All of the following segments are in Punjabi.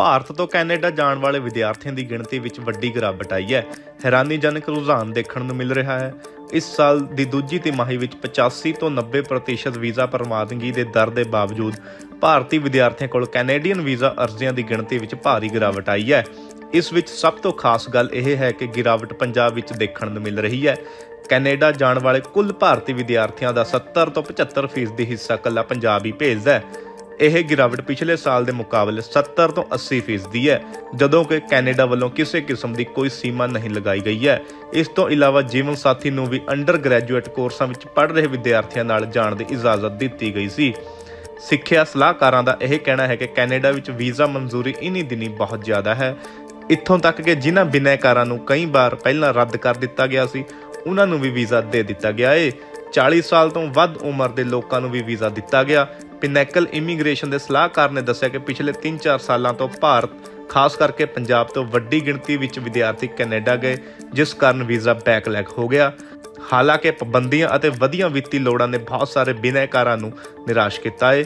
ਭਾਰਤ ਤੋਂ ਕੈਨੇਡਾ ਜਾਣ ਵਾਲੇ ਵਿਦਿਆਰਥੀਆਂ ਦੀ ਗਿਣਤੀ ਵਿੱਚ ਵੱਡੀ ਗਿਰਾਵਟ ਆਈ ਹੈ। ਹੈਰਾਨੀਜਨਕ ਰੁਝਾਨ ਦੇਖਣ ਨੂੰ ਮਿਲ ਰਿਹਾ ਹੈ। ਇਸ ਸਾਲ ਦੀ ਦੂਜੀ ਤਿਮਾਹੀ ਵਿੱਚ 85 ਤੋਂ 90% ਵੀਜ਼ਾ ਪ੍ਰਵਾਨਗੀ ਦੇ ਦਰ ਦੇ ਬਾਵਜੂਦ ਭਾਰਤੀ ਵਿਦਿਆਰਥੀਆਂ ਕੋਲ ਕੈਨੇਡੀਅਨ ਵੀਜ਼ਾ ਅਰਜ਼ੀਆਂ ਦੀ ਗਿਣਤੀ ਵਿੱਚ ਭਾਰੀ ਗਿਰਾਵਟ ਆਈ ਹੈ। ਇਸ ਵਿੱਚ ਸਭ ਤੋਂ ਖਾਸ ਗੱਲ ਇਹ ਹੈ ਕਿ ਗਿਰਾਵਟ ਪੰਜਾਬ ਵਿੱਚ ਦੇਖਣ ਨੂੰ ਮਿਲ ਰਹੀ ਹੈ। ਕੈਨੇਡਾ ਜਾਣ ਵਾਲੇ ਕੁੱਲ ਭਾਰਤੀ ਵਿਦਿਆਰਥੀਆਂ ਦਾ 70 ਤੋਂ 75% ਫੀਸਦੀ ਹਿੱਸਾ ਕੱਲਾ ਪੰਜਾਬ ਹੀ ਭੇਜਦਾ ਹੈ। ਇਹ ਗਿਰਾਵਟ ਪਿਛਲੇ ਸਾਲ ਦੇ ਮੁਕਾਬਲੇ 70 ਤੋਂ 80% ਫੀਸਦੀ ਹੈ, ਜਦੋਂ ਕਿ ਕੈਨੇਡਾ ਵੱਲੋਂ ਕਿਸੇ ਕਿਸਮ ਦੀ ਕੋਈ ਸੀਮਾ ਨਹੀਂ ਲਗਾਈ ਗਈ ਹੈ। ਇਸ ਤੋਂ ਇਲਾਵਾ ਜੀਵਨ ਸਾਥੀ ਨੂੰ ਵੀ ਅੰਡਰ ਗ੍ਰੈਜੂਏਟ ਕੋਰਸਾਂ ਵਿੱਚ ਪੜ੍ਹ ਰਹੇ ਵਿਦਿਆਰਥੀਆਂ ਨਾਲ ਜਾਣ ਦੀ ਇਜਾਜ਼ਤ ਦਿੱਤੀ ਗਈ ਸੀ। ਸਿੱਖਿਆ ਸਲਾਹਕਾਰਾਂ ਦਾ ਇਹ ਕਹਿਣਾ ਹੈ ਕਿ ਕੈਨੇਡਾ ਵਿੱਚ ਵੀਜ਼ਾ ਮਨਜ਼ੂਰੀ ਇਨੀ ਦਿਨੀ ਬਹੁਤ ਜ਼ਿਆਦਾ ਹੈ। ਇੱਥੋਂ ਤੱਕ ਕਿ ਜਿਨ੍ਹਾਂ ਬਿਨੈਕਾਰਾਂ ਨੂੰ ਕਈ ਵਾਰ ਪਹਿਲਾਂ ਰੱਦ ਕਰ ਦਿੱਤਾ ਗਿਆ ਸੀ, ਉਹਨਾਂ ਨੂੰ ਵੀ ਵੀਜ਼ਾ ਦੇ ਦਿੱਤਾ ਗਿਆ ਏ। 40 ਸਾਲ ਤੋਂ ਵੱਧ ਉਮਰ ਦੇ ਲੋਕਾਂ ਨੂੰ ਵੀ ਵੀਜ਼ਾ ਦਿੱਤਾ ਗਿਆ। ਪਿਨੈਕਲ ਇਮੀਗ੍ਰੇਸ਼ਨ ਦੇ ਸਲਾਹਕਾਰ ਨੇ ਦੱਸਿਆ ਕਿ ਪਿਛਲੇ 3-4 ਸਾਲਾਂ ਤੋਂ ਭਾਰਤ, ਖਾਸ ਕਰਕੇ ਪੰਜਾਬ ਤੋਂ ਵੱਡੀ ਗਿਣਤੀ ਵਿੱਚ ਵਿਦਿਆਰਥੀ ਕੈਨੇਡਾ ਗਏ, ਜਿਸ ਕਾਰਨ ਵੀਜ਼ਾ ਬੈਕਲੈਗ ਹੋ ਗਿਆ। ਹਾਲਾਂਕਿ ਪਾਬੰਦੀਆਂ ਅਤੇ ਵਧੀਆਂ ਵਿੱਤੀ ਲੋੜਾਂ ਨੇ ਬਹੁਤ ਸਾਰੇ ਬਿਨੈਕਾਰਾਂ ਨੂੰ ਨਿਰਾਸ਼ ਕੀਤਾ ਹੈ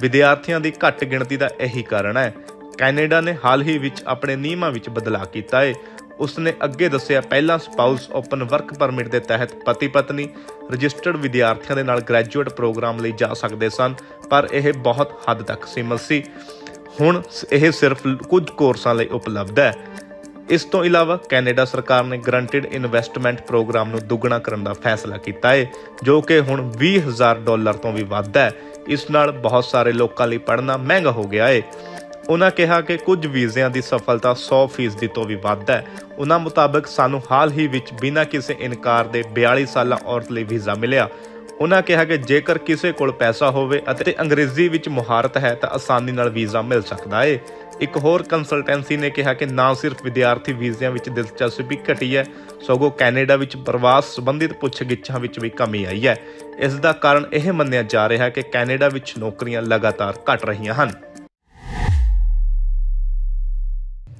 ਵਿਦਿਆਰਥੀਆਂ ਦੀ ਘੱਟ ਗਿਣਤੀ ਦਾ ਇਹੀ ਕਾਰਨ ਹੈ। ਕੈਨੇਡਾ ਨੇ ਹਾਲ ਹੀ ਵਿੱਚ ਆਪਣੇ ਨਿਯਮਾਂ ਵਿੱਚ ਬਦਲਾਅ ਕੀਤਾ ਹੈ ਉਸਨੇ ਅੱਗੇ ਦੱਸਿਆ, ਪਹਿਲਾਂ ਸਪਾਊਸ ਓਪਨ ਵਰਕ ਪਰਮਿਟ ਦੇ ਤਹਿਤ ਪਤੀ ਪਤਨੀ ਰਜਿਸਟਰਡ ਵਿਦਿਆਰਥੀਆਂ ਦੇ ਨਾਲ ਗ੍ਰੈਜੂਏਟ ਪ੍ਰੋਗਰਾਮ ਲਈ ਜਾ ਸਕਦੇ ਸਨ, ਪਰ ਇਹ ਬਹੁਤ ਹੱਦ ਤੱਕ ਸੀਮਤ ਸੀ। ਹੁਣ ਇਹ ਸਿਰਫ ਕੁਝ ਕੋਰਸਾਂ ਲਈ ਉਪਲਬਧ ਹੈ। ਇਸ ਤੋਂ ਇਲਾਵਾ ਕੈਨੇਡਾ ਸਰਕਾਰ ਨੇ ਗਰੰਟਿਡ ਇਨਵੈਸਟਮੈਂਟ ਪ੍ਰੋਗਰਾਮ ਨੂੰ ਦੁੱਗਣਾ ਕਰਨ ਦਾ ਫੈਸਲਾ ਕੀਤਾ ਹੈ ਜੋ ਕਿ ਹੁਣ 20000 ਡਾਲਰ ਤੋਂ ਵੀ ਵੱਧ ਹੈ। ਇਸ ਨਾਲ ਬਹੁਤ ਸਾਰੇ ਲੋਕਾਂ ਲਈ ਪੜ੍ਹਨਾ ਮਹਿੰਗਾ ਹੋ ਗਿਆ ਹੈ ਉਹਨਾਂ ਕਿਹਾ ਕਿ ਕੁਝ ਵੀਜ਼ਿਆਂ ਦੀ ਸਫਲਤਾ 100% ਤੋਂ ਵੀ ਵੱਧ ਹੈ। ਉਹਨਾਂ ਮੁਤਾਬਕ ਸਾਨੂੰ ਹਾਲ ਹੀ ਵਿੱਚ ਬਿਨਾਂ ਕਿਸੇ ਇਨਕਾਰ ਦੇ 42 ਸਾਲਾ ਔਰਤ ਲਈ ਵੀਜ਼ਾ ਮਿਲਿਆ। ਉਹਨਾਂ ਕਿਹਾ ਕਿ ਜੇਕਰ ਕਿਸੇ ਕੋਲ ਪੈਸਾ ਹੋਵੇ ਅਤੇ ਅੰਗਰੇਜ਼ੀ ਵਿੱਚ ਮੁਹਾਰਤ ਹੈ ਤਾਂ ਆਸਾਨੀ ਨਾਲ ਵੀਜ਼ਾ ਮਿਲ ਸਕਦਾ ਹੈ ਇੱਕ ਹੋਰ ਕੰਸਲਟੈਂਸੀ ਨੇ ਕਿਹਾ ਕਿ ਨਾ ਸਿਰਫ ਵਿਦਿਆਰਥੀ ਵੀਜ਼ਿਆਂ ਵਿੱਚ ਦਿਲਚਸਪੀ ਘਟੀ ਹੈ, ਸਗੋਂ ਕੈਨੇਡਾ ਵਿੱਚ ਪ੍ਰਵਾਸ ਸੰਬੰਧਿਤ ਪੁੱਛਗਿੱਛਾਂ ਵਿੱਚ ਵੀ ਕਮੀ ਆਈ ਹੈ। ਇਸ ਦਾ ਕਾਰਨ ਇਹ ਮੰਨਿਆ ਜਾ ਰਿਹਾ ਹੈ ਕਿ ਕੈਨੇਡਾ ਵਿੱਚ ਨੌਕਰੀਆਂ ਲਗਾਤਾਰ ਘਟ ਰਹੀਆਂ ਹਨ।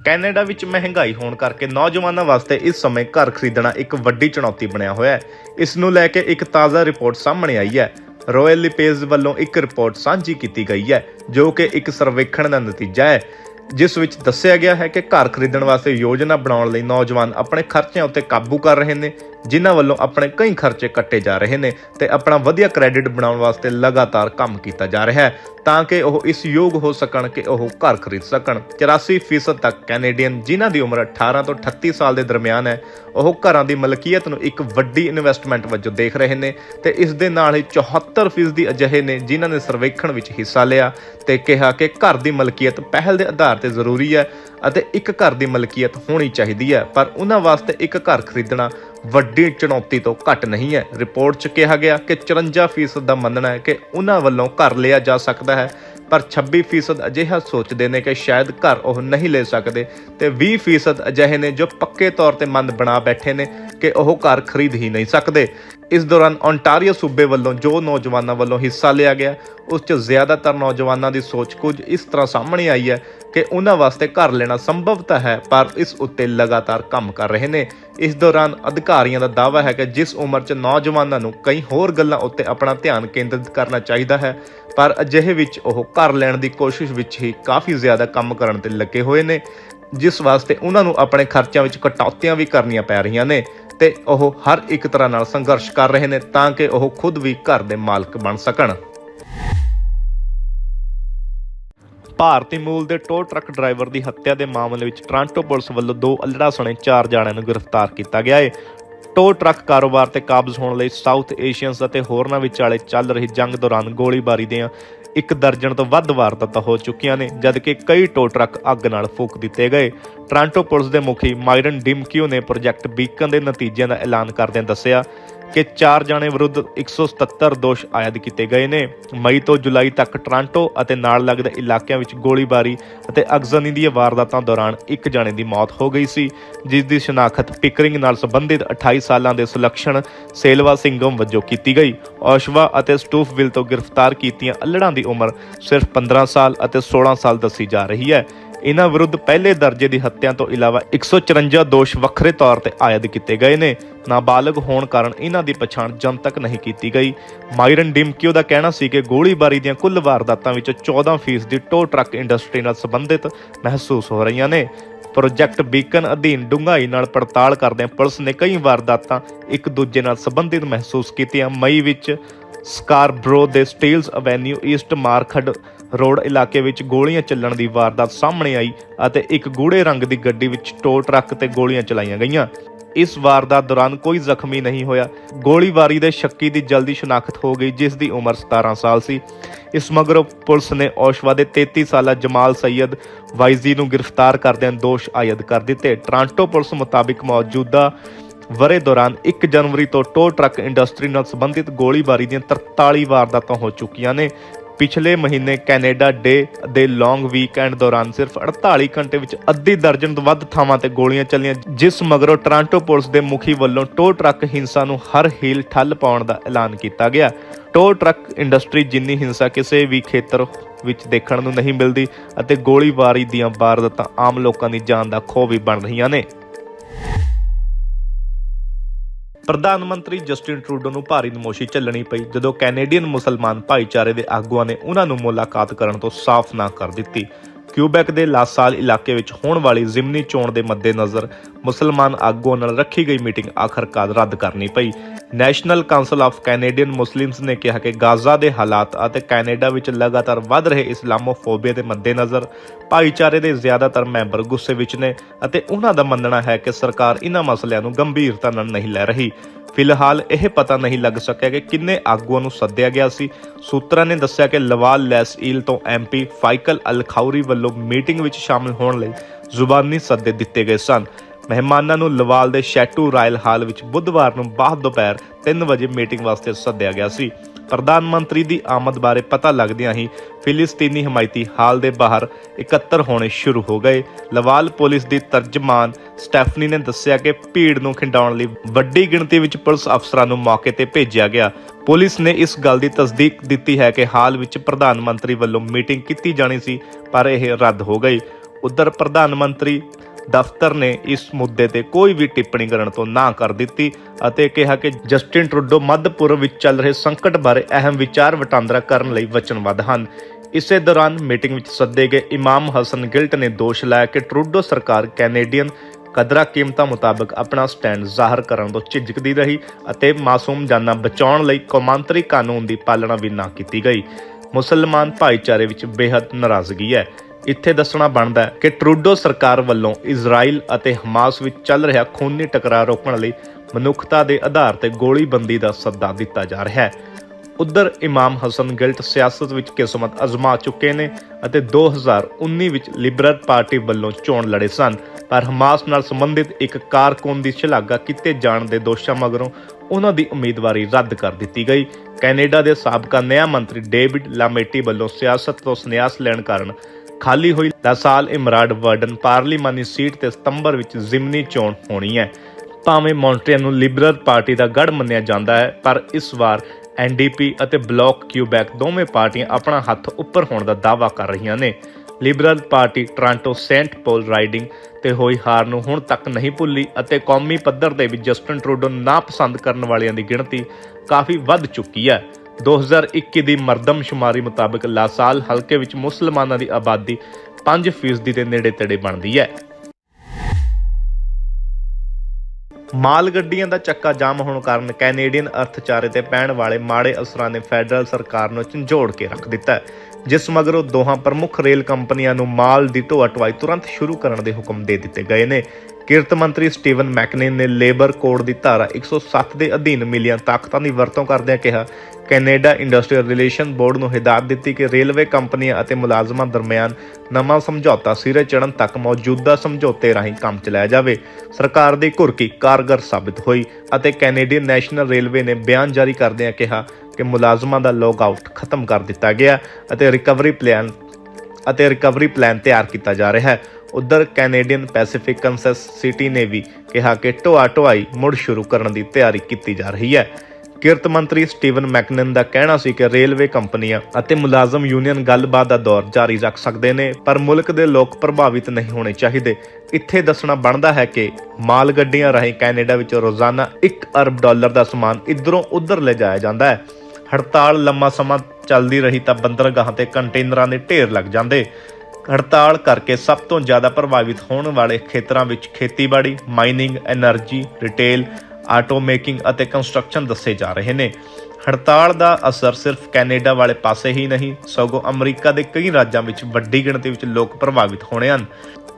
ਕੈਨੇਡਾ ਵਿੱਚ ਮਹਿੰਗਾਈ ਹੋਣ ਕਰਕੇ ਨੌਜਵਾਨਾਂ ਵਾਸਤੇ ਇਸ ਸਮੇਂ ਘਰ ਖਰੀਦਣਾ ਇੱਕ ਵੱਡੀ ਚੁਣੌਤੀ ਬਣਿਆ ਹੋਇਆ ਹੈ। ਇਸ ਨੂੰ ਲੈ ਕੇ ਇੱਕ ਤਾਜ਼ਾ ਰਿਪੋਰਟ ਸਾਹਮਣੇ ਆਈ ਹੈ। ਰਾਇਲ ਲਿਪੇਜ਼ ਵੱਲੋਂ ਇੱਕ ਰਿਪੋਰਟ ਸਾਂਝੀ ਕੀਤੀ ਗਈ ਹੈ, ਜੋ ਕਿ ਇੱਕ ਸਰਵੇਖਣ ਦਾ ਨਤੀਜਾ ਹੈ, ਜਿਸ ਵਿੱਚ ਦੱਸਿਆ ਗਿਆ ਹੈ ਕਿ ਘਰ ਖਰੀਦਣ ਵਾਸਤੇ ਯੋਜਨਾ ਬਣਾਉਣ ਲਈ ਨੌਜਵਾਨ ਆਪਣੇ ਖਰਚਿਆਂ ਉੱਤੇ ਕਾਬੂ ਕਰ ਰਹੇ ਨੇ ਜਿਨ੍ਹਾਂ ਵੱਲੋਂ ਆਪਣੇ ਕਈ ਖਰਚੇ ਕੱਟੇ ਜਾ ਰਹੇ ਨੇ ਤੇ ਆਪਣਾ ਵਧੀਆ ਕ੍ਰੈਡਿਟ ਬਣਾਉਣ ਵਾਸਤੇ ਲਗਾਤਾਰ ਕੰਮ ਕੀਤਾ ਜਾ ਰਿਹਾ ਹੈ, ਤਾਂ ਕਿ ਉਹ ਇਸ ਯੋਗ ਹੋ ਸਕਣ ਕਿ ਉਹ ਘਰ ਖਰੀਦ ਸਕਣ। 84% ਤੱਕ ਕੈਨੇਡੀਅਨ ਜਿਨ੍ਹਾਂ ਦੀ ਉਮਰ 18 ਤੋਂ 38 ਸਾਲ ਦੇ ਦਰਮਿਆਨ ਹੈ, ਉਹ ਘਰਾਂ ਦੀ ਮਲਕੀਅਤ ਨੂੰ ਇੱਕ ਵੱਡੀ ਇਨਵੈਸਟਮੈਂਟ ਵਜੋਂ ਦੇਖ ਰਹੇ ਨੇ ਤੇ ਇਸ ਦੇ ਨਾਲ ਹੀ 74% ਦੀ ਅਜਿਹੇ ਨੇ ਜਿਨ੍ਹਾਂ ਨੇ ਸਰਵੇਖਣ ਵਿੱਚ ਹਿੱਸਾ ਲਿਆ ਤੇ ਕਿਹਾ ਕਿ ਘਰ ਦੀ ਮਲਕੀਅਤ ਪਹਿਲ ਦੇ ਆਧਾਰ ਤੇ ਜ਼ਰੂਰੀ ਹੈ। ਅਤੇ ਇੱਕ ਘਰ ਦੀ ਮਲਕੀਅਤ ਹੋਣੀ ਚਾਹੀਦੀ ਹੈ, ਪਰ ਉਹਨਾਂ ਵਾਸਤੇ ਇੱਕ ਘਰ ਖਰੀਦਣਾ ਵੱਡੀ ਚੁਣੌਤੀ ਤੋਂ ਘੱਟ ਨਹੀਂ ਹੈ। ਰਿਪੋਰਟ 'ਚ ਕਿਹਾ ਗਿਆ ਕਿ 54% ਦਾ ਮੰਨਣਾ ਹੈ ਕਿ ਉਹਨਾਂ ਵੱਲੋਂ ਘਰ ਲਿਆ ਜਾ ਸਕਦਾ ਹੈ। ਪਰ 26% ਅਜਿਹਾ ਸੋਚਦੇ ਨੇ ਕਿ ਸ਼ਾਇਦ ਘਰ ਉਹ ਨਹੀਂ ਲੈ ਸਕਦੇ ਤੇ 20% ਅਜਿਹੇ ਨੇ ਜੋ ਪੱਕੇ ਤੌਰ ਤੇ ਮਨ ਬਣਾ ਬੈਠੇ ਨੇ ਕਿ ਉਹ ਘਰ ਖਰੀਦ ਹੀ ਨਹੀਂ ਸਕਦੇ। ਇਸ ਦੌਰਾਨ ਓਨਟਾਰੀਓ ਸੂਬੇ ਵੱਲੋਂ ਜੋ ਨੌਜਵਾਨਾਂ ਵੱਲੋਂ ਹਿੱਸਾ ਲਿਆ ਗਿਆ, ਉਸ 'ਚ ਜ਼ਿਆਦਾਤਰ ਨੌਜਵਾਨਾਂ ਦੀ ਸੋਚ ਕੁਝ ਇਸ ਤਰ੍ਹਾਂ ਸਾਹਮਣੇ ਆਈ ਹੈ ਕਿ ਉਹਨਾਂ ਵਾਸਤੇ ਘਰ ਲੈਣਾ ਸੰਭਵ ਤਾਂ ਹੈ, ਪਰ ਇਸ ਉੱਤੇ ਲਗਾਤਾਰ ਕੰਮ ਕਰ ਰਹੇ ਨੇ। ਇਸ ਦੌਰਾਨ ਅਧਿਕਾਰੀਆਂ ਦਾ ਦਾਅਵਾ ਹੈ ਕਿ ਜਿਸ ਉਮਰ 'ਚ ਨੌਜਵਾਨਾਂ ਨੂੰ ਕਈ ਹੋਰ ਗੱਲਾਂ ਉੱਤੇ ਆਪਣਾ ਧਿਆਨ ਕੇਂਦਰਿਤ ਕਰਨਾ ਚਾਹੀਦਾ ਹੈ ਪਰ ਅਜਿਹੇ ਵਿੱਚ ਉਹ ਘਰ ਲੈਣ ਦੀ ਕੋਸ਼ਿਸ਼ ਵਿੱਚ ਹੀ ਕਾਫੀ ਜ਼ਿਆਦਾ ਕੰਮ ਕਰਨ ਤੇ ਲੱਗੇ ਹੋਏ ਨੇ, ਜਿਸ ਵਾਸਤੇ ਉਹਨਾਂ ਨੂੰ ਆਪਣੇ ਖਰਚਿਆਂ ਵਿੱਚ ਕਟੌਤੀਆਂ ਵੀ ਕਰਨੀਆਂ ਪੈ ਰਹੀਆਂ ਨੇ ਤੇ ਉਹ ਹਰ ਇੱਕ ਤਰ੍ਹਾਂ ਨਾਲ ਸੰਘਰਸ਼ ਕਰ ਰਹੇ ਨੇ ਤਾਂ ਕਿ ਉਹ ਖੁਦ ਵੀ ਘਰ ਦੇ ਮਾਲਕ ਬਣ ਸਕਣ। ਭਾਰਤੀ ਮੂਲ ਦੇ ਟੋ ਟਰੱਕ ਡਰਾਈਵਰ ਦੀ ਹੱਤਿਆ ਦੇ ਮਾਮਲੇ ਵਿੱਚ ਟ੍ਰਾਂਟੋ ਪੁਲਿਸ ਵੱਲੋਂ ਦੋ ਅਲੜਾ ਸਣੇ ਚਾਰ ਜਣਿਆਂ ਨੂੰ ਗ੍ਰਿਫਤਾਰ ਕੀਤਾ ਗਿਆ ਹੈ ਟੋ ਟਰੱਕ ਕਾਰੋਬਾਰ ਤੇ ਕਾਬਜ਼ ਹੋਣ ਲਈ ਸਾਊਥ ਏਸ਼ੀਅਨਸ ਅਤੇ ਹੋਰਨਾਂ ਵਿਚਾਲੇ ਚੱਲ ਰਹੀ ਜੰਗ ਦੌਰਾਨ ਗੋਲੀਬਾਰੀ ਦੀਆਂ ਇੱਕ ਦਰਜਨ ਤੋਂ ਵੱਧ ਵਾਰਦਾਤਾਂ ਹੋ ਚੁੱਕੀਆਂ ਨੇ, ਜਦਕਿ ਕਈ ਟੋ ਟਰੱਕ ਅੱਗ ਨਾਲ ਫੂਕ ਦਿੱਤੇ ਗਏ। ਟ੍ਰਾਂਟੋ ਪੁਲਿਸ ਦੇ ਮੁਖੀ ਮਾਇਰਨ ਡਿਮਕਿਊ ਨੇ ਪ੍ਰੋਜੈਕਟ ਬੀਕਨ ਦੇ ਨਤੀਜਿਆਂ ਦਾ ਐਲਾਨ ਕਰਦਿਆਂ ਦੱਸਿਆ ਕਿ ਚਾਰ ਜਾਣੇ ਵਿਰੁੱਧ 177 ਦੋਸ਼ ਆਇਦ ਕੀਤੇ ਗਏ ਨੇ। ਮਈ ਤੋਂ ਜੁਲਾਈ ਤੱਕ ਟ੍ਰਾਂਟੋ ਅਤੇ ਨਾਲ ਲੱਗਦੇ ਇਲਾਕਿਆਂ ਵਿੱਚ ਗੋਲੀਬਾਰੀ ਅਤੇ ਅਗਜ਼ਨੀ ਦੀਆਂ ਵਾਰਦਾਤਾਂ ਦੌਰਾਨ ਇੱਕ ਜਾਣੇ ਦੀ ਮੌਤ ਹੋ ਗਈ ਸੀ, ਜਿਸ ਦੀ ਸ਼ਨਾਖਤ ਪਿਕਰਿੰਗ ਨਾਲ ਸੰਬੰਧਿਤ 28 ਸਾਲਾਂ ਦੇ ਸੁਲੱਖਣ ਸੇਲਵਾ ਸਿੰਘਮ ਵਜੋਂ ਕੀਤੀ ਗਈ। ਔਸ਼ਵਾ ਅਤੇ ਸਟੂਫਵਿਲ ਤੋਂ ਗ੍ਰਿਫਤਾਰ ਕੀਤੀਆਂ ਅਲੜਾਂ ਦੀ ਉਮਰ ਸਿਰਫ 15 ਸਾਲ ਅਤੇ 16 ਸਾਲ ਦੱਸੀ ਜਾ ਰਹੀ ਹੈ। ਇਹਨਾਂ ਵਿਰੁੱਧ ਪਹਿਲੇ ਦਰਜੇ ਦੀ ਹੱਤਿਆ ਤੋਂ ਇਲਾਵਾ 154 ਦੋਸ਼ ਵੱਖਰੇ ਤੌਰ ਤੇ ਆਇਦ ਕੀਤੇ ਗਏ ਨੇ। ਨਾਬਾਲਗ ਹੋਣ ਕਾਰਨ ਇਹਨਾਂ ਦੀ ਪਛਾਣ ਜਨਤਕ ਨਹੀਂ ਕੀਤੀ ਗਈ। ਮਾਇਰਨ ਡਿਮਕਿਓ ਦਾ ਕਹਿਣਾ ਸੀ ਕਿ ਗੋਲੀਬਾਰੀ ਦੀਆਂ ਕੁੱਲ ਵਾਰਦਾਤਾਂ ਵਿੱਚੋਂ 14% ਦੀ ਟੋ ਟਰੱਕ ਇੰਡਸਟਰੀ ਨਾਲ ਸੰਬੰਧਿਤ ਮਹਿਸੂਸ ਹੋ ਰਹੀਆਂ ਨੇ। ਪ੍ਰੋਜੈਕਟ ਬੀਕਨ ਅਧੀਨ ਡੂੰਘਾਈ ਨਾਲ ਪੜਤਾਲ ਕਰਦਿਆਂ ਪੁਲਿਸ ਨੇ ਕਈ ਵਾਰਦਾਤਾਂ ਇੱਕ ਦੂਜੇ ਨਾਲ ਸੰਬੰਧਿਤ ਮਹਿਸੂਸ ਕੀਤੀਆਂ। ਮਈ ਵਿੱਚ ਸਕਾਰਬਰੋ ਦੇ Steeles Avenue East Markham road ਇਲਾਕੇ ਵਿੱਚ ਗੋਲੀਆਂ ਚੱਲਣ ਦੀ ਵਾਰਦਾਤ ਸਾਹਮਣੇ ਆਈ ਅਤੇ ਇੱਕ ਗੂੜੇ ਰੰਗ ਦੀ ਗੱਡੀ ਵਿੱਚ ਟੋ ਟਰੱਕ ਤੇ ਗੋਲੀਆਂ ਚਲਾਈਆਂ ਗਈਆਂ। ਇਸ ਵਾਰਦਾਤ ਦੌਰਾਨ ਕੋਈ ਜ਼ਖਮੀ ਨਹੀਂ ਹੋਇਆ। ਗੋਲੀਬਾਰੀ ਦੇ ਸ਼ੱਕੀ ਦੀ ਜਲਦੀ ਸ਼ਨਾਖਤ ਹੋ ਗਈ, ਜਿਸ ਦੀ ਉਮਰ 17 ਸਾਲ ਸੀ। ਇਸ ਮਗਰੋਂ ਪੁਲਿਸ ਨੇ ਔਸ਼ਵਾ ਦੇ 33 ਸਾਲਾ ਜਮਾਲ ਸੈਯਦ ਵਾਈਜ਼ੀ ਨੂੰ ਗ੍ਰਿਫਤਾਰ ਕਰਦਿਆਂ ਦੋਸ਼ ਆਇਦ ਕਰ ਦਿੱਤੇ। ਟ੍ਰਾਂਟੋ ਪੁਲਿਸ ਮੁਤਾਬਿਕ ਮੌਜੂਦਾ ਵਰੇ ਦੌਰਾਨ 1 ਜਨਵਰੀ ਤੋਂ ਟੋ ਟਰੱਕ ਇੰਡਸਟਰੀ ਨਾਲ ਸੰਬੰਧਿਤ ਗੋਲੀਬਾਰੀ ਦੀਆਂ 43 ਵਾਰਦਾਤਾਂ ਹੋ ਚੁੱਕੀਆਂ ਨੇ ਪਿਛਲੇ ਮਹੀਨੇ ਕੈਨੇਡਾ ਡੇ ਦੇ ਲੌਂਗ ਵੀਕਐਂਡ ਦੌਰਾਨ ਸਿਰਫ 48 ਘੰਟੇ ਵਿੱਚ ਅੱਧੀ ਦਰਜਨ ਤੋਂ ਵੱਧ ਥਾਵਾਂ ਤੇ ਗੋਲੀਆਂ ਚੱਲੀਆਂ, ਜਿਸ ਮਗਰੋਂ ਟ੍ਰਾਂਟੋ ਪੁਲਿਸ ਦੇ ਮੁਖੀ ਵੱਲੋਂ ਟੋ ਟਰੱਕ ਹਿੰਸਾ ਨੂੰ ਹਰ ਹੀਲ ਠੱਲ ਪਾਉਣ ਦਾ ਐਲਾਨ ਕੀਤਾ ਗਿਆ। ਟੋ ਟਰੱਕ ਇੰਡਸਟਰੀ ਜਿੰਨੀ ਹਿੰਸਾ ਕਿਸੇ ਵੀ ਖੇਤਰ ਵਿੱਚ ਦੇਖਣ ਨੂੰ ਨਹੀਂ ਮਿਲਦੀ ਅਤੇ ਗੋਲੀਬਾਰੀ ਦੀਆਂ ਵਾਰਦਾਤਾਂ ਆਮ ਲੋਕਾਂ ਦੀ ਜਾਨ ਦਾ ਖੋਹ ਵੀ ਬਣ ਰਹੀਆਂ ਨੇ। ਪ੍ਰਧਾਨ ਮੰਤਰੀ ਜਸਟਿਨ ਟਰੂਡੋ ਨੂੰ ਭਾਰੀ ਨਮੋਸ਼ੀ ਝੱਲਣੀ ਪਈ ਜਦੋਂ ਕੈਨੇਡੀਅਨ ਮੁਸਲਮਾਨ ਭਾਈਚਾਰੇ ਦੇ ਆਗੂਆਂ ਨੇ ਉਹਨਾਂ ਨੂੰ ਮੁਲਾਕਾਤ ਕਰਨ ਤੋਂ ਸਾਫ਼ ਨਾ ਕਰ ਦਿੱਤੀ। ਕਿਊਬੈਕ ਦੇ ਲਾਸਾਲ ਇਲਾਕੇ ਵਿੱਚ ਹੋਣ ਵਾਲੀ ਜ਼ਿਮਨੀ ਚੋਣ ਦੇ ਮੱਦੇਨਜ਼ਰ ਮੁਸਲਮਾਨ ਆਗੂਆਂ ਨਾਲ ਰੱਖੀ ਗਈ ਮੀਟਿੰਗ ਆਖਰਕਾਰ ਰੱਦ ਕਰਨੀ ਪਈ। National Council of Canadian Muslims ਨੇ ਕਿਹਾ ਕਿ ਗਾਜ਼ਾ ਦੇ ਹਾਲਾਤ ਅਤੇ ਕੈਨੇਡਾ ਵਿੱਚ ਲਗਾਤਾਰ ਵੱਧ ਰਹੇ ਇਸਲਾਮੋਫੋਬੀਆ ਦੇ ਮੱਦੇਨਜ਼ਰ ਭਾਈਚਾਰੇ ਦੇ ਜ਼ਿਆਦਾਤਰ ਮੈਂਬਰ ਗੁੱਸੇ ਵਿੱਚ ਨੇ ਅਤੇ ਉਹਨਾਂ ਦਾ ਮੰਨਣਾ ਹੈ ਕਿ ਸਰਕਾਰ ਇਹਨਾਂ ਮਸਲਿਆਂ ਨੂੰ ਗੰਭੀਰਤਾ ਨਾਲ ਨਹੀਂ ਲੈ ਰਹੀ। ਫਿਲਹਾਲ ਇਹ ਪਤਾ ਨਹੀਂ ਲੱਗ ਸਕਿਆ ਕਿ ਕਿੰਨੇ ਆਗੂਆਂ ਨੂੰ ਸੱਦਿਆ ਗਿਆ ਸੀ। ਸੂਤਰਾਂ ਨੇ ਦੱਸਿਆ ਕਿ ਲਵਾਲ ਲੈਸਈਲ ਤੋਂ ਐਮਪੀ ਫਾਈਕਲ ਅਲਖੌਰੀ ਵੱਲੋਂ ਮੀਟਿੰਗ ਵਿੱਚ ਸ਼ਾਮਲ ਹੋਣ ਲਈ ਜ਼ੁਬਾਨੀ ਸੱਦੇ ਦਿੱਤੇ ਗਏ ਸਨ। ਮਹਿਮਾਨਾਂ ਨੂੰ ਲਵਾਲ ਦੇ ਸ਼ੈਟੂ ਰਾਇਲ ਹਾਲ ਵਿੱਚ ਬੁੱਧਵਾਰ ਨੂੰ ਬਾਅਦ ਦੁਪਹਿਰ 3 ਵਜੇ ਮੀਟਿੰਗ ਵਾਸਤੇ ਸੱਦਿਆ ਗਿਆ ਸੀ। ਪ੍ਰਧਾਨ ਮੰਤਰੀ ਦੀ ਆਮਦ ਬਾਰੇ ਪਤਾ ਲੱਗਦਿਆਂ ਹੀ ਫਿਲਿਸਤੀਨੀ ਹਮਾਇਤੀ ਹਾਲ ਦੇ ਬਾਹਰ ਇਕੱਤਰ ਹੋਣੇ ਸ਼ੁਰੂ ਹੋ ਗਏ। ਲਵਾਲ ਪੁਲਿਸ ਦੀ ਤਰਜਮਾਨ ਸਟੈਫਨੀ ਨੇ ਦੱਸਿਆ ਕਿ ਭੀੜ ਨੂੰ ਖਿੰਡਾਉਣ ਲਈ ਵੱਡੀ ਗਿਣਤੀ ਵਿੱਚ ਪੁਲਿਸ ਅਫਸਰਾਂ ਨੂੰ ਮੌਕੇ ਤੇ ਭੇਜਿਆ ਗਿਆ। ਪੁਲਿਸ ਨੇ ਇਸ ਗੱਲ ਦੀ ਤਸਦੀਕ ਦਿੱਤੀ ਹੈ ਕਿ ਹਾਲ ਵਿੱਚ ਪ੍ਰਧਾਨ ਮੰਤਰੀ ਵੱਲੋਂ ਮੀਟਿੰਗ ਕੀਤੀ ਜਾਣੀ ਸੀ, ਪਰ ਇਹ ਰੱਦ ਹੋ ਗਈ। ਉਧਰ ਪ੍ਰਧਾਨ ਮੰਤਰੀ ਦਫ਼ਤਰ ਨੇ ਇਸ ਮੁੱਦੇ ਤੇ ਕੋਈ ਵੀ ਟਿੱਪਣੀ ਕਰਨ ਤੋਂ ਨਾ ਕਰ ਦਿੱਤੀ ਅਤੇ ਕਿਹਾ ਕਿ ਜਸਟਿਨ ਟਰੂਡੋ ਮੱਧ ਪੂਰਬ ਵਿੱਚ ਚੱਲ ਰਹੇ ਸੰਕਟ ਬਾਰੇ ਅਹਿਮ ਵਿਚਾਰ ਵਟਾਂਦਰਾ ਕਰਨ ਲਈ ਵਚਨਬੱਧ ਹਨ। ਇਸੇ ਦੌਰਾਨ ਮੀਟਿੰਗ ਵਿੱਚ ਸੱਦੇ ਗਏ ਇਮਾਮ ਹਸਨ ਗਿਲਟ ਨੇ ਦੋਸ਼ ਲਾਇਆ ਕਿ ਟਰੂਡੋ ਸਰਕਾਰ ਕੈਨੇਡੀਅਨ ਕਦਰਾਂ ਕੀਮਤਾਂ ਮੁਤਾਬਕ ਆਪਣਾ ਸਟੈਂਡ ਜ਼ਾਹਰ ਕਰਨ ਤੋਂ ਝਿਜਕਦੀ ਰਹੀ ਅਤੇ ਮਾਸੂਮ ਜਾਨਾਂ ਬਚਾਉਣ ਲਈ ਕੌਮਾਂਤਰੀ ਕਾਨੂੰਨ ਦੀ ਪਾਲਣਾ ਵੀ ਨਾ ਕੀਤੀ ਗਈ। ਮੁਸਲਮਾਨ ਭਾਈਚਾਰੇ ਵਿੱਚ ਬੇहद ਨਾਰਾਜ਼ਗੀ ਹੈ। ਇੱਥੇ ਦੱਸਣਾ ਬਣਦਾ ਹੈ ਕਿ ਟਰੂਡੋ ਸਰਕਾਰ ਵੱਲੋਂ ਇਜ਼ਰਾਈਲ ਅਤੇ ਹਮਾਸ ਵਿੱਚ ਚੱਲ ਰਿਹਾ ਖੂਨੀ ਟਕਰਾਅ ਰੋਕਣ ਲਈ ਮਨੁੱਖਤਾ ਦੇ ਆਧਾਰ ਤੇ ਗੋਲੀਬੰਦੀ ਦਾ ਸੱਦਾ ਦਿੱਤਾ ਜਾ ਰਿਹਾ ਹੈ। ਉਧਰ ਇਮਾਮ ਹਸਨ ਗਿਲਟ ਸਿਆਸਤ ਵਿੱਚ ਕਿਸਮਤ ਅਜ਼ਮਾ ਚੁੱਕੇ ਨੇ ਅਤੇ 2019 ਵਿੱਚ ਲਿਬਰਲ ਪਾਰਟੀ ਵੱਲੋਂ ਚੋਣ ਲੜੇ ਸਨ। ਪਰ ਹਮਾਸ ਨਾਲ ਸੰਬੰਧਿਤ ਇੱਕ ਕਾਰਕੁਨ ਦੀ ਸ਼ਲਾਘਾ ਕੀਤੇ ਜਾਣ ਦੇ ਦੋਸ਼ਾਂ ਮਗਰੋਂ ਉਹਨਾਂ ਦੀ ਉਮੀਦਵਾਰੀ ਰੱਦ ਕਰ ਦਿੱਤੀ ਗਈ। ਕੈਨੇਡਾ ਦੇ ਸਾਬਕਾ ਨਿਆਂ ਮੰਤਰੀ ਡੇਵਿਡ ਲਾਮੇਟੀ ਵੱਲੋਂ ਸਿਆਸਤ ਤੋਂ ਸੰਨਿਆਸ ਲੈਣ ਕਾਰਨ ਖਾਲੀ ਹੋਈ ਲਾਸਾਲ ਇਮਰਾਡ ਵਰਡਨ ਪਾਰਲੀਮਾਨੀ ਸੀਟ ਤੇ ਸਤੰਬਰ ਵਿੱਚ ਜ਼ਿਮਨੀ ਚੋਣ ਹੋਣੀ ਹੈ। ਭਾਵੇਂ ਮੌਂਟਰੀਅਲ ਨੂੰ ਲਿਬਰਲ ਪਾਰਟੀ ਦਾ ਗੜ ਮੰਨਿਆ ਜਾਂਦਾ ਹੈ, ਪਰ ਇਸ ਵਾਰ ਐਨਡੀਪੀ ਅਤੇ ਬਲੌਕ ਕਿਊਬੈਕ ਦੋਵੇਂ ਪਾਰਟੀਆਂ ਆਪਣਾ ਹੱਥ ਉੱਪਰ ਹੋਣ ਦਾ ਦਾਅਵਾ ਕਰ ਰਹੀਆਂ ਨੇ। Liberal party Toronto Saint Paul riding ਤੇ ਹੋਈ ਹਾਰ ਨੂੰ ਹੁਣ ਤੱਕ ਨਹੀਂ ਭੁੱਲੀ ਅਤੇ ਕੌਮੀ ਪੱਧਰ ਤੇ ਵੀ ਜਸਟਨ ਟਰੂਡੋ ਨੂੰ ਨਾਪਸੰਦ ਕਰਨ ਵਾਲਿਆਂ ਦੀ ਗਿਣਤੀ ਕਾਫੀ ਵੱਧ ਚੁੱਕੀ ਹੈ। 2021 ਦੀ ਮਰਦਮਸ਼ੁਮਾਰੀ ਮੁਤਾਬਕ ਲਾਸਾਲ ਹਲਕੇ ਵਿੱਚ ਮੁਸਲਮਾਨਾਂ ਦੀ ਆਬਾਦੀ 5% ਦੇ ਨੇੜੇ-ਤੇੜੇ ਬਣਦੀ ਹੈ। ਮਾਲ ਗੱਡੀਆਂ ਦਾ ਚੱਕਾ ਜਾਮ ਹੋਣ ਕਾਰਨ ਕੈਨੇਡੀਅਨ ਅਰਥਚਾਰੇ ਤੇ ਪੈਣ ਵਾਲੇ ਮਾੜੇ ਅਸਰਾਂ ਨੇ ਫੈਡਰਲ ਸਰਕਾਰ ਨੂੰ ਝੰਜੋੜ ਕੇ ਰੱਖ ਦਿੱਤਾ ਜਿਸ ਮਗਰੋਂ ਦੋਹਾਂ ਪ੍ਰਮੁੱਖ ਰੇਲ ਕੰਪਨੀਆਂ ਨੂੰ ਮਾਲ ਦੀ ਢੋਆ ਢੁਆਈ ਤੁਰੰਤ ਸ਼ੁਰੂ ਕਰਨ ਦੇ ਹੁਕਮ ਦੇ ਦਿੱਤੇ ਗਏ ਨੇ। ਕਿਰਤ ਮੰਤਰੀ ਸਟੀਵਨ ਮੈਕਨੇਨ ਨੇ ਲੇਬਰ ਕੋਡ ਦੀ ਧਾਰਾ 107 ਦੇ ਅਧੀਨ ਮਿਲੀਆਂ ਤਾਕਤਾਂ ਦੀ ਵਰਤੋਂ ਕਰਦਿਆਂ ਕਿਹਾ ਕੈਨੇਡਾ ਇੰਡਸਟਰੀਅਲ ਰਿਲੇਸ਼ਨ ਬੋਰਡ ਨੂੰ ਹਦਾਇਤ ਦਿੱਤੀ ਕਿ ਰੇਲਵੇ ਕੰਪਨੀਆਂ ਅਤੇ ਮੁਲਾਜ਼ਮਾਂ ਦਰਮਿਆਨ ਨਵਾਂ ਸਮਝੌਤਾ ਸਿਰੇ ਚੜਨ ਤੱਕ ਮੌਜੂਦਾ ਸਮਝੌਤੇ ਰਾਹੀਂ ਕੰਮ ਚਲਾਇਆ ਜਾਵੇ। ਸਰਕਾਰ ਦੀ ਘੁਰਕੀ ਕਾਰਗਰ ਸਾਬਿਤ ਹੋਈ ਅਤੇ ਕੈਨੇਡੀਅਨ ਨੈਸ਼ਨਲ ਰੇਲਵੇ ਨੇ ਬਿਆਨ ਜਾਰੀ ਕਰਦਿਆਂ ਕਿਹਾ ਕਿ ਮੁਲਾਜ਼ਮਾਂ ਦਾ ਲੌਗ ਆਊਟ ਖਤਮ ਕਰ ਦਿੱਤਾ ਗਿਆ ਅਤੇ ਰਿਕਵਰੀ ਪਲਾਨ ਅਤੇ ਰਿਕਵਰੀ ਪਲਾਨ ਤਿਆਰ ਕੀਤਾ ਜਾ ਰਿਹਾ ਹੈ। ਉਧਰ ਕੈਨੇਡੀਅਨ ਪੈਸੀਫਿਕ ਕੰਸੈਸ ਸਿਟੀ ਨੇ ਵੀ ਕਿਹਾ ਕਿ ਢੋਆ ਢੋਆਈ ਮੁੜ ਸ਼ੁਰੂ ਕਰਨ ਦੀ ਤਿਆਰੀ ਕੀਤੀ ਜਾ ਰਹੀ ਹੈ। ਕਿਰਤ ਮੰਤਰੀ ਸਟੀਵਨ ਮੈਕਨਨ ਦਾ ਕਹਿਣਾ ਸੀ ਕਿ ਰੇਲਵੇ ਕੰਪਨੀਆਂ ਅਤੇ ਮੁਲਾਜ਼ਮ ਯੂਨੀਅਨ ਗੱਲਬਾਤ ਦਾ ਦੌਰ ਜਾਰੀ ਰੱਖ ਸਕਦੇ ਨੇ ਪਰ ਮੁਲਕ ਦੇ ਲੋਕ ਪ੍ਰਭਾਵਿਤ ਨਹੀਂ ਹੋਣੇ ਚਾਹੀਦੇ। ਇੱਥੇ ਦੱਸਣਾ ਬਣਦਾ ਹੈ ਕਿ ਮਾਲ ਗੱਡੀਆਂ ਰਾਹੀਂ ਕੈਨੇਡਾ ਵਿੱਚ ਰੋਜ਼ਾਨਾ 1 ਅਰਬ ਡਾਲਰ ਦਾ ਸਮਾਨ ਇਧਰੋਂ ਉਧਰ ਲੈ ਜਾਇਆ ਜਾਂਦਾ ਹੈ। ਹੜਤਾਲ ਲੰਮਾ ਸਮਾਂ ਚੱਲਦੀ ਰਹੀ ਤਾਂ ਬੰਦਰਗਾਹਾਂ ਤੇ ਕੰਟੇਨਰਾਂ ਦੇ ਢੇਰ ਲੱਗ ਜਾਂਦੇ। ਹੜਤਾਲ ਕਰਕੇ ਸਭ ਤੋਂ ਜ਼ਿਆਦਾ ਪ੍ਰਭਾਵਿਤ ਹੋਣ ਵਾਲੇ ਖੇਤਰਾਂ ਵਿੱਚ ਖੇਤੀਬਾੜੀ, mining, energy, retail auto making ਅਤੇ ਕੰਸਟਰਕਸ਼ਨ ਦੱਸੇ ਜਾ ਰਹੇ ਨੇ। ਹੜਤਾਲ ਦਾ ਅਸਰ ਸਿਰਫ ਕੈਨੇਡਾ ਵਾਲੇ ਪਾਸੇ ਹੀ ਨਹੀਂ, ਸਗੋਂ ਅਮਰੀਕਾ ਦੇ ਕਈ ਰਾਜਾਂ ਵਿੱਚ ਵੱਡੀ ਗਿਣਤੀ ਵਿੱਚ ਲੋਕ ਪ੍ਰਭਾਵਿਤ ਹੋਣੇ ਹਨ।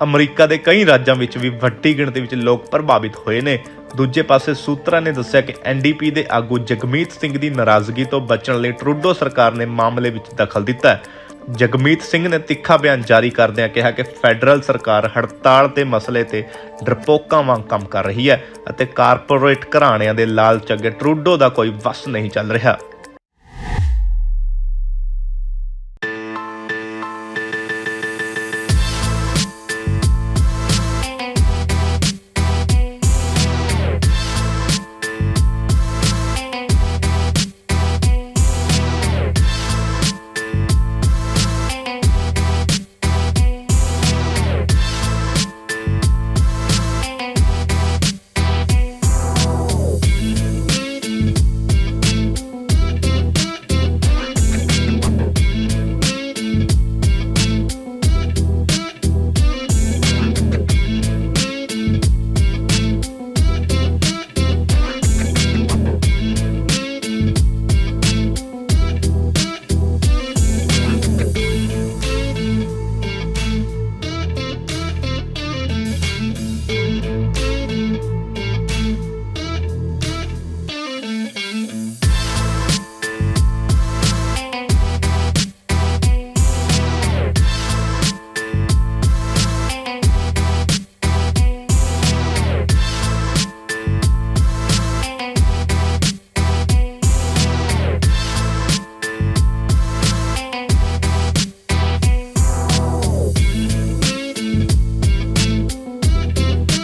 ਅਮਰੀਕਾ ਦੇ ਕਈ ਰਾਜਾਂ ਵਿੱਚ ਵੀ ਵੱਡੀ ਗਿਣਤੀ ਵਿੱਚ ਲੋਕ ਪ੍ਰਭਾਵਿਤ ਹੋਏ ਨੇ। ਦੂਜੇ ਪਾਸੇ ਸੂਤਰਾਂ ਨੇ ਦੱਸਿਆ ਕਿ ਐਨਡੀਪੀ ਦੇ ਆਗੂ ਜਗਮੀਤ ਸਿੰਘ ਦੀ ਨਾਰਾਜ਼ਗੀ ਤੋਂ ਬਚਣ ਲਈ ਟਰੂਡੋ ਸਰਕਾਰ ਨੇ ਮਾਮਲੇ ਵਿੱਚ ਦਖਲ ਦਿੱਤਾ ਹੈ। ਜਗਮੀਤ ਸਿੰਘ ਨੇ ਤਿੱਖਾ ਬਿਆਨ ਜਾਰੀ ਕਰਦਿਆਂ ਕਿਹਾ ਕਿ ਫੈਡਰਲ ਸਰਕਾਰ ਹੜਤਾਲ ਦੇ ਮਸਲੇ ਤੇ ਡਰਪੋਕਾਂ ਵਾਂਗ ਕੰਮ ਕਰ ਰਹੀ ਹੈ ਅਤੇ ਕਾਰਪੋਰੇਟ ਘਰਾਣਿਆਂ ਦੇ ਲਾਲਚ ਅੱਗੇ ਟਰੂਡੋ ਦਾ ਕੋਈ ਵਸ ਨਹੀਂ ਚੱਲ ਰਿਹਾ।